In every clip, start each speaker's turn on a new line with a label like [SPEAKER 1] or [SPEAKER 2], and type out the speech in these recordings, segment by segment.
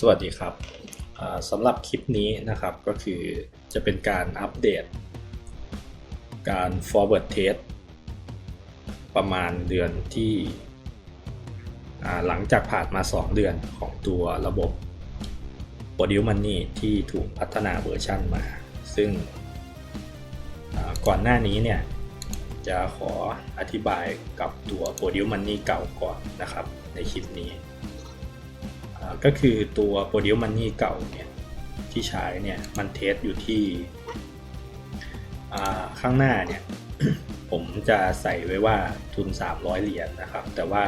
[SPEAKER 1] สวัสดีครับสำหรับคลิปนี้นะครับก็คือจะเป็นการอัปเดต การ forward test ประมาณเดือนที่หลังจากผ่านมา 2 เดือนของตัวระบบ p r o d u c e Money ที่ถูกพัฒนาเวอร์ชันมา ซึ่งก่อนหน้านี้เนี่ยจะขออธิบายกับตัว p r o d u c e Money เก่าก่อนนะครับในคลิปนี้ ก็คือตัว Produce Money เก่าเนี่ยที่ใช้เนี่ยมันเทสอยู่ที่ข้างหน้าเนี่ยผมจะใส่ไว้ว่าทุน 300 เหรียญนะครับ แต่ว่า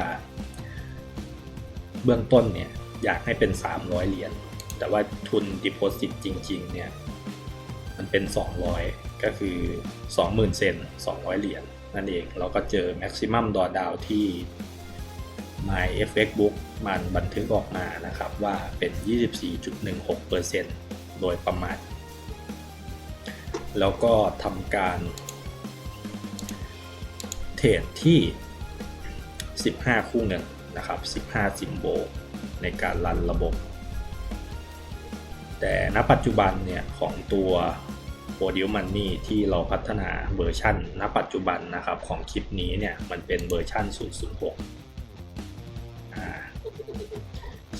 [SPEAKER 1] เบื้องต้นเนี่ยอยากให้เป็น 300 เหรียญแต่ว่าทุน Deposit จริง ๆ เนี่ยมันเป็น 200 ก็คือ 20,000 เซน 200 เหรียญนั่นเอง เราก็เจอ Maximum Drawdown ที่ My FX Book มันบันทึกออกมานะครับว่าเป็น 24.16%โดยประมาณ แล้วก็ทำการเทรดที่ 15 คู่เงินนะครับ 15ซิมโบลในการรันระบบ แต่ณปัจจุบันเนี่ยของตัว p r o d u c e Money ที่เราพัฒนาเวอร์ชันณปัจจุบันนะครับของคลิปนี้เนี่ยมันเป็นเวอร์ชัน006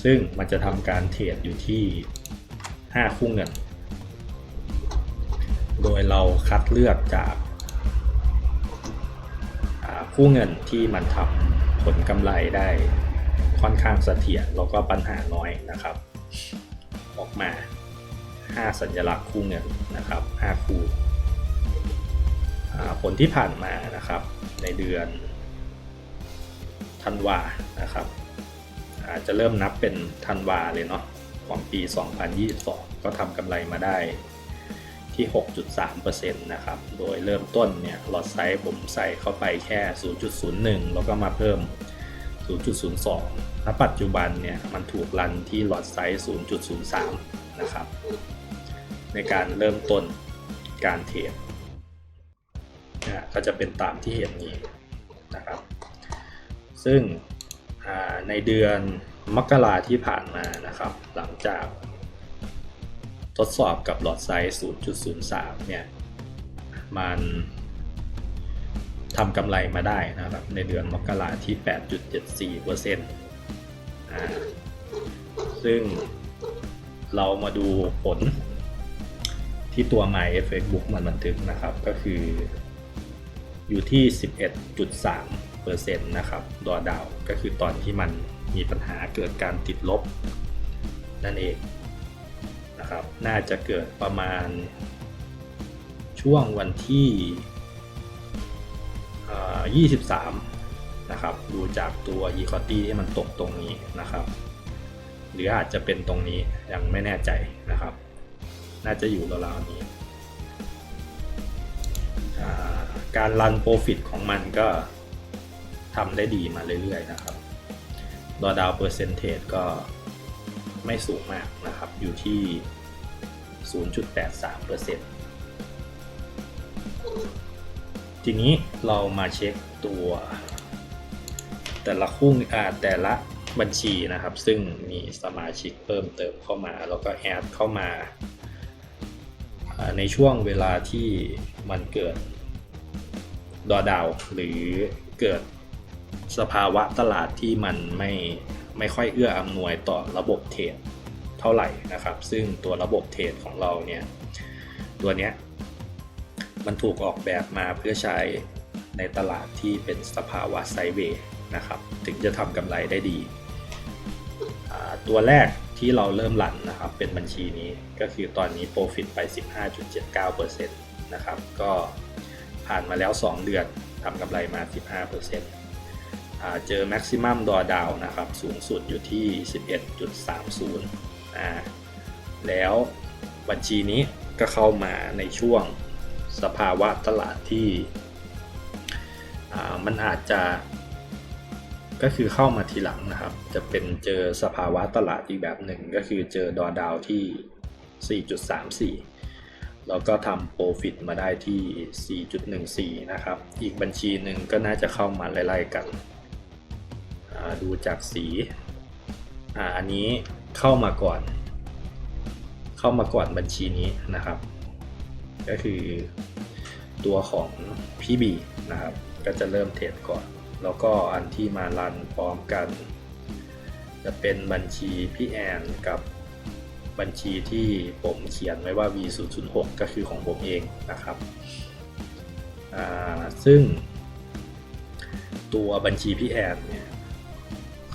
[SPEAKER 1] ซึ่งมันจะทำการเทรดอยู่ที่ 5 คู่เงิน โดยเราคัดเลือกจากคู่เงินที่มันทำผลกำไรได้ค่อนข้างเสถียรแล้วก็ปัญหาน้อยนะครับ ออกมา 5 สัญลักษณ์คู่เงินนะครับ 5 คู่ผลที่ผ่านมานะครับในเดือนธันวานะครับ อาจจะเริ่มนับเป็นธันวาเลยเนาะของปี 2022 ก็ทำกำไรมาได้ที่ 6.3%นะครับ โดยเริ่มต้นเนี่ยหลอดไซส์ผมใส่เข้าไปแค่ 0.01 แล้วก็มาเพิ่ม 0.02 ณ ปัจจุบันเนี่ยมันถูกรันที่หลอดไซส์ 0.03 นะครับ ในการเริ่มต้นการเทรดนะก็จะเป็นตามที่เห็นนี้นะครับ ซึ่ง ในเดือนมกราที่ผ่านมานะครับ หลังจากทดสอบกับหลอดไซส์ 0.03 เนี่ย มันทำกำไรมาได้นะครับ ในเดือนมกราที่ 8.74%อ่าซึ่งเรามาดูผลที่ตัว My Effect Book มันบันทึกนะครับ ก็คืออยู่ที่ 11.3 เซ็นต์นะครับดอดาวก็คือตอนที่มันมีปัญหาเกิดการติดลบ นั่นเองนะครับน่าจะเกิดประมาณช่วงวันที่ 23 นะครับ ดูจากตัว e q u i t y ที่มันตกตรงนี้นะครับ หรืออาจจะเป็นตรงนี้ยังไม่แน่ใจนะครับ น่าจะอยู่ราวๆนี้ การรันโปรฟิตของมันก็ ทำได้ดีมาเรื่อยๆนะครับดอดาวเปอร์เซนเทจก็ไม่สูงมากนะครับ อยู่ที่ 0.83%ทีนี้เรามาเช็คตัว แต่ละคู่อ่าแต่ละบัญชีนะครับ ซึ่งมีสมาชิกเพิ่มเติมเข้ามา แล้วก็แอดเข้ามาอ่าในช่วงเวลาที่มันเกิดดอดาวหรือเกิด สภาวะตลาดที่มันไม่ไม่ค่อยเอื้ออำนวยต่อระบบเทรดเท่าไหร่นะครับ ซึ่งตัวระบบเทรดของเราเนี่ยตัวเนี้ยมันถูกออกแบบมาเพื่อใช้ในตลาดที่เป็นสภาวะไซเวย์นะครับถึงจะทำกำไรได้ดี ตัวแรกที่เราเริ่มหลันนะครับเป็นบัญชีนี้ก็คือตอนนี้โปรฟิตไป 15.79%นะครับก็ผ่านมาแล้ว 2 เดือนทำกำไรมา 15%อ่า เจอ maximum drawdown นะครับ สูงสุดอยู่ที่ 11.30อ่าแล้วบัญชีนี้ก็เข้ามาในช่วงสภาวะตลาดที่มันอาจจะก็คือเข้ามาทีหลังนะครับ จะเป็นเจอสภาวะตลาดอีกแบบหนึ่งก็คือเจอดอดาวที่ 4.34 แล้วก็ทำโปรฟิตมาได้ที่ 4.14 นะครับ อีกบัญชีหนึ่งก็น่าจะเข้ามาไล่ๆกัน ดูจากสีอ่าอันนี้เข้ามาก่อน เข้ามาก่อนบัญชีนี้นะครับ ก็คือตัวของพี่บีนะครับ ก็จะเริ่มเทรดก่อน แล้วก็อันที่มารันพร้อมกัน จะเป็นบัญชีพี่แอนกับบัญชีที่ผมเขียนไว้ว่า V006 ก็คือของผมเองนะครับ ซึ่งตัวบัญชีพี่แอนเนี่ย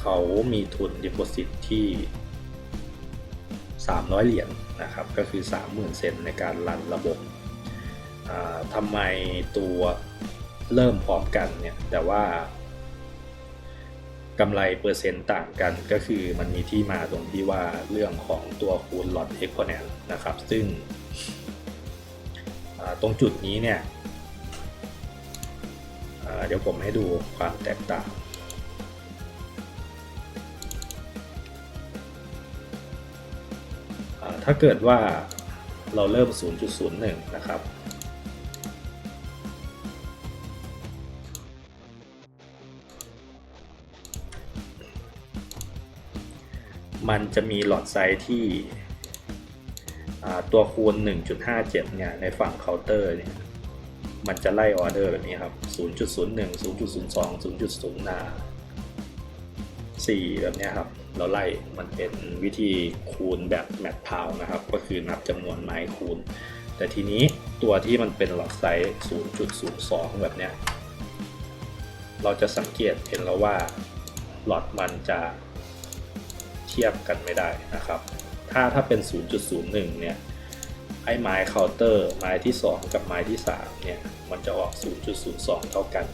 [SPEAKER 1] เขามีทุน Deposit ที่ 300 เหรียญนะครับ ก็คือ 30,000 เซนในการรันระบบทำไมตัวเริ่มพร้อมกันเนี่ย แต่ว่ากำไรเปอร์เซ็นต์ต่างกันก็คือมันมีที่มาตรงที่ว่าเรื่องของตัวคูณ lot exponent นะครับ ซึ่งตรงจุดนี้เนี่ยเดี๋ยวผมให้ดูความแตกต่าง ถ้าเกิดว่าเราเริ่ม 0.01 นะครับ มันจะมีหลอดไซส์ที่ตัวคูณ 1.57 เนี่ย ในฝั่งเคาน์เตอร์เนี่ย มันจะไล่ออเดอร์แบบนี้ครับ 0.01 0.02 0.0นา4แบบนี้ครับ เราไล่มันเป็นวิธีคูณแบบแมทพาวนะครับ ก็คือนับจำนวนไม้คูณ แต่ทีนี้ตัวที่มันเป็นหลอดไซส์0.02 แบบเนี้ย เราจะสังเกตเห็นแล้วว่าหลอดมันจะเทียบกันไม่ได้นะครับ ถ้าถ้าเป็น 0.01 เนี่ยไอ้ไม้เคาน์เตอร์ไม้ที่ 2 กับไม้ที่ 3 เนี่ย มันจะออก 0.02 เท่ากัน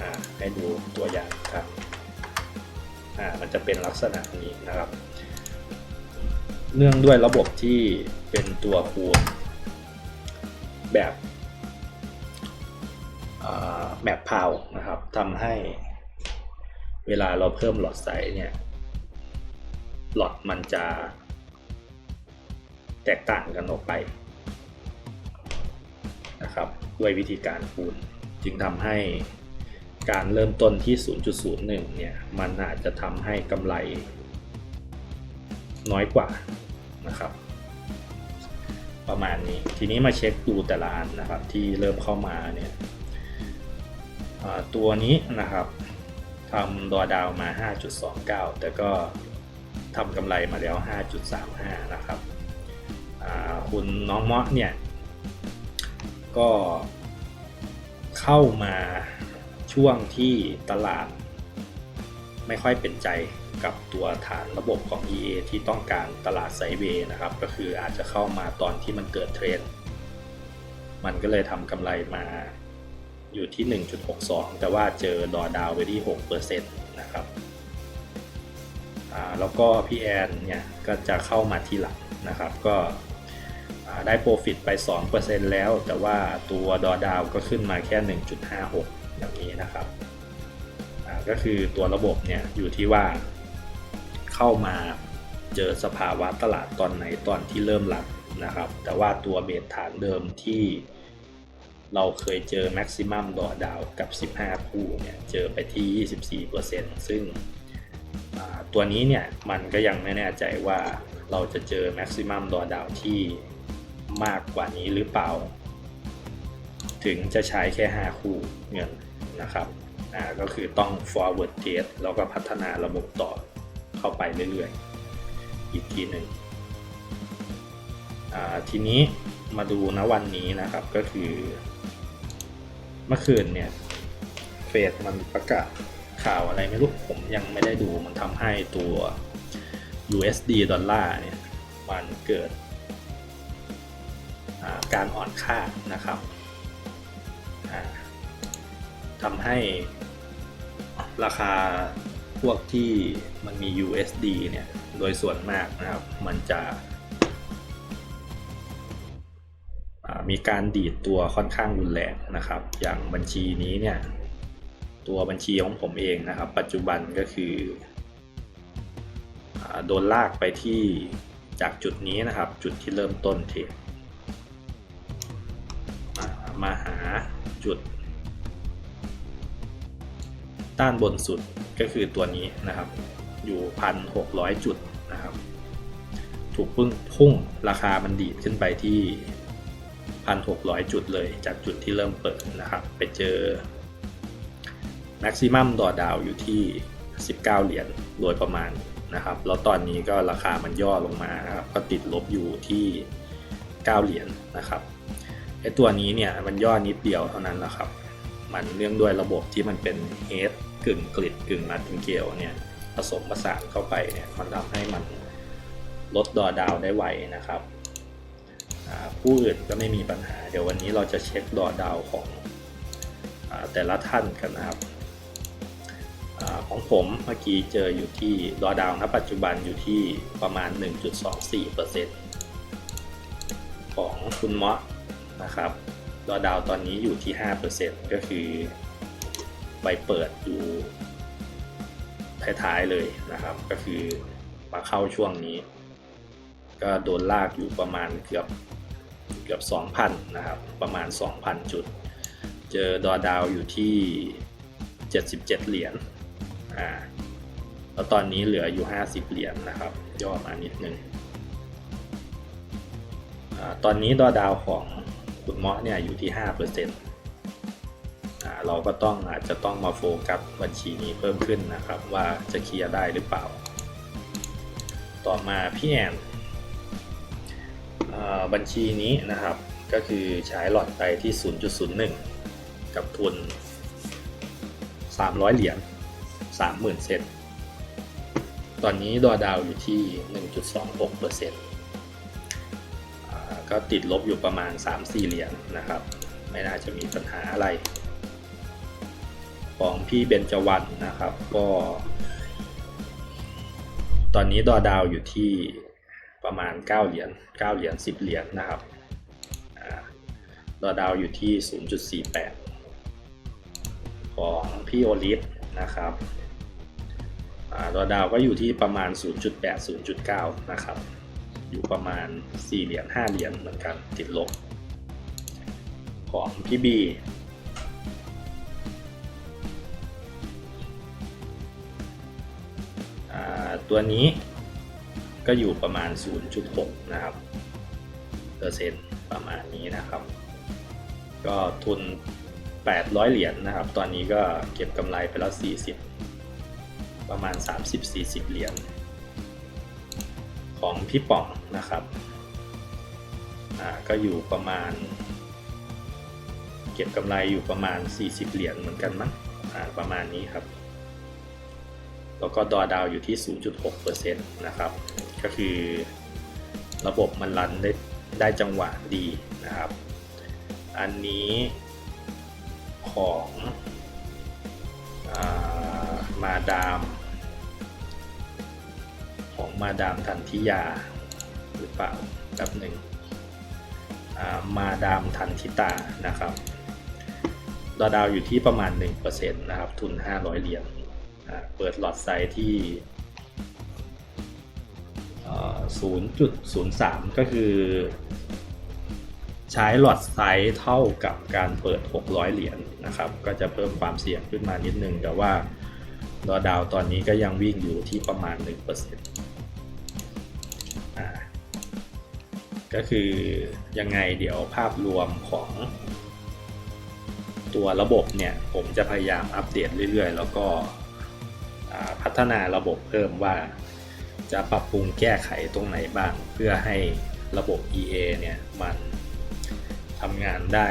[SPEAKER 1] อ่า ให้ดูตัวอย่างครับ อ่ามันจะเป็นลักษณะนี้นะครับ เนื่องด้วยระบบที่เป็นตัวคูณแบบแบบพาวนะครับทำให้เวลาเราเพิ่มหลอดไซส์เนี่ยหลอดมันจะแตกต่างกันออกไปนะครับด้วยวิธีการคูณจึงทำให้ การเริ่มต้นที่ 0.01 เนี่ย มันอาจจะทำให้กำไรน้อยกว่านะครับ ประมาณนี้ ทีนี้มาเช็คดูแต่ละอันนะครับที่เริ่มเข้ามาเนี่ยตัวนี้นะครับทำดอดาวมา 5.29 แต่ก็ทำกำไรมาแล้ว 5.35 นะครับคุณน้องเมาะเนี่ย ก็เข้ามา ช่วงที่ตลาด ไม่ค่อยเป็นใจกับตัวฐานระบบของ EA ที่ต้องการตลาดไซเวย์นะครับ ก็คืออาจจะเข้ามาตอนที่มันเกิดเทรนด์มันก็เลยทำกำไรมาอยู่ที่ 1.62 แต่ว่าเจอดอดาวไปที่ 6%นะครับแล้วก็พี่แอนเนี่ยก็จะเข้ามาทีหลังนะครับ ก็ได้โปรฟิตไป 2%แล้ว แต่ว่าตัวดอดาวก็ขึ้นมาแค่ 1.56 นี้นะครับก็คือตัวระบบเนี่ยอยู่ที่ว่าเข้ามาเจอสภาวะตลาดตอนไหนตอนที่เริ่มรับนะครับ แต่ว่าตัวเบสฐานเดิมที่เราเคยเจอแม็กซิมัมดอดาวกับ 15 คู่เนี่ยเจอไปที่ 24%ซึ่งอ่าตัวนี้เนี่ยมันก็ยังไม่แน่ใจว่าเราจะเจอ maximum d r a w d o w ที่มากกว่านี้หรือเปล่า ถึงจะใช้แค่ 5 คู่เงิน นะครับอ่าก็คือต้อง forward test แล้วก็พัฒนาระบบต่อเข้าไปเรื่อยๆ อีกทีหนึ่งอ่าทีนี้มาดูนะวันนี้นะครับก็คือ เมื่อคืนเนี่ยเฟดมันประกาศข่าวอะไรไม่รู้ผมยังไม่ได้ดูมันทำให้ตัว USD ดอลลาร์เนี่ยมันเกิดการอ่อนค่านะครับ ทำให้ราคาพวกที่มันมี USD เนี่ย โดยส่วนมากนะครับ มันจะมีการดีดตัวค่อนข้างรุนแรงนะครับ อย่างบัญชีนี้เนี่ย ตัวบัญชีของผมเองนะครับ ปัจจุบันก็คือโดนลากไปที่จากจุดนี้นะครับ จุดที่เริ่มต้นเทรดมาหาจุด ด้านบนสุดก็คือตัวนี้นะครับ อยู่พันหกร้อยจุดนะครับ ถูกพุ่งพุ่งราคามันดีดขึ้นไปที่1,600จุดเลยจากจุดที่เริ่มเปิดนะครับ ไปเจอแม็กซิมัมดอดาวอยู่ที่ 19 เหรียญโดยประมาณนะครับ แล้วตอนนี้ก็ราคามันย่อลงมาครับ ก็ติดลบอยู่ที่ 9 เหรียญนะครับไอตัวนี้เนี่ยมันย่อนิดเดียวเท่านั้นนะครับ มันเนื่องด้วยระบบที่มันเป็นเฮดกึ่งกริดกึ่งมาติงเกลเนี่ยผสมผสานเข้าไปเนี่ยมันทำให้มันลดดอดาวได้ไวนะครับผู้อื่นก็ไม่มีปัญหา เดี๋ยววันนี้เราจะเช็คดอดาวของอแต่ละท่านกันนะครับอของผมเมื่อกี้เจออยู่ที่ดอดาวณปัจจุบันอยู่ที่ประมาณ 1.24%ของคุณมาะนะครับ ดอดาวตอนนี้อยู่ที่ 5%ก็คือไปเปิดอยู่ท้ายๆเลยนะครับ ก็คือมาเข้าช่วงนี้ ก็โดนลากอยู่ประมาณเกือบเกือบ 2,000 นะครับ ประมาณ 2,000 จุด เจอดอดาวอยู่ที่ 77 เหรียญอ่าแล้วตอนนี้เหลืออยู่ 50 เหรียญนะครับย่อมานิดนึงอาตอนนี้ดอดาวของ คุณเมาะเนี่ยอยู่ที่5%อ่าเราก็ต้องอาจจะต้องมาโฟกัสบัญชีนี้เพิ่มขึ้นนะครับ ว่าจะเคลียร์ได้หรือเปล่า ต่อมาพี่แอนอบัญชีนี้นะครับก็คือใช้หลอดไปที่ 0.01 กับทุน 300 เหรียญ 30,000 เซนตอนนี้ดอดาวอยู่ที่ 1.26%อ่า ก็ติดลบอยู่ประมาณ 3-4 เหรียญนะครับ ไม่น่าจะมีปัญหาอะไร ของพี่เบนจวันนะครับ ก็ ตอนนี้ดอดาวอยู่ที่ประมาณ 9 เหรียญ9เหรียญ10 เหรียญนะครับดอดาวอยู่ที่ 0.48 ของพี่โอลิฟนะครับอดอดาวก็อยู่ที่ประมาณ 0.8 0.9 นะครับ อยู่ประมาณ 4 เหรียญ5เหรียญเหมือนกันติดลบ ของพี่บีตัวนี้ก็อยู่ประมาณ 0.6 นะครับเปอร์เซ็นต์ประมาณนี้นะครับ ก็ทุน 800 เหรียญนะครับ ตอนนี้ก็เก็บกำไรไปแล้ว 40 ประมาณ 30-40 เหรียญ ของพี่ป๋องนะครับอ่าก็อยู่ประมาณ เก็บกำไรอยู่ประมาณ 40 เหรียญเหมือนกันมั้งอ่าประมาณนี้ครับ แล้วก็ดอดาวอยู่ที่ 0.6%นะครับ ก็คือระบบมันรันได้ได้จังหวะดีนะครับ อันนี้ของอามาดาม มาดามทันทิยา หรือเปล่าแป๊บหนึ่งมาดามทันทิตานะครับดอดาวอยู่ที่ประมาณ 1%นะครับ ทุน 500 เหรียญเปิดหลอดไซส์ที่ 0.03 ก็คือ ใช้หลอดไซส์เท่ากับการเปิด 600 เหรียญนะครับ ก็จะเพิ่มความเสี่ยงขึ้นมานิดนึงแต่ว่าดอดาวตอนนี้ก็ยังวิ่งอยู่ที่ประมาณ 1% ก็คือยังไงเดี๋ยวภาพรวมของ ตัวระบบเนี่ยผมจะพยายามอัปเดตเรื่อยๆ แล้วก็พัฒนาระบบเพิ่มว่า จะปรับปรุงแก้ไขตรงไหนบ้าง เพื่อให้ระบบ EA เนี่ยมันทำงานได้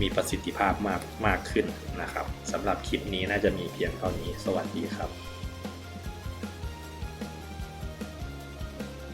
[SPEAKER 1] มีประสิทธิภาพมากมากขึ้นนะครับสำหรับคลิปนี้น่าจะมีเพียงเท่านี้ สวัสดีครับ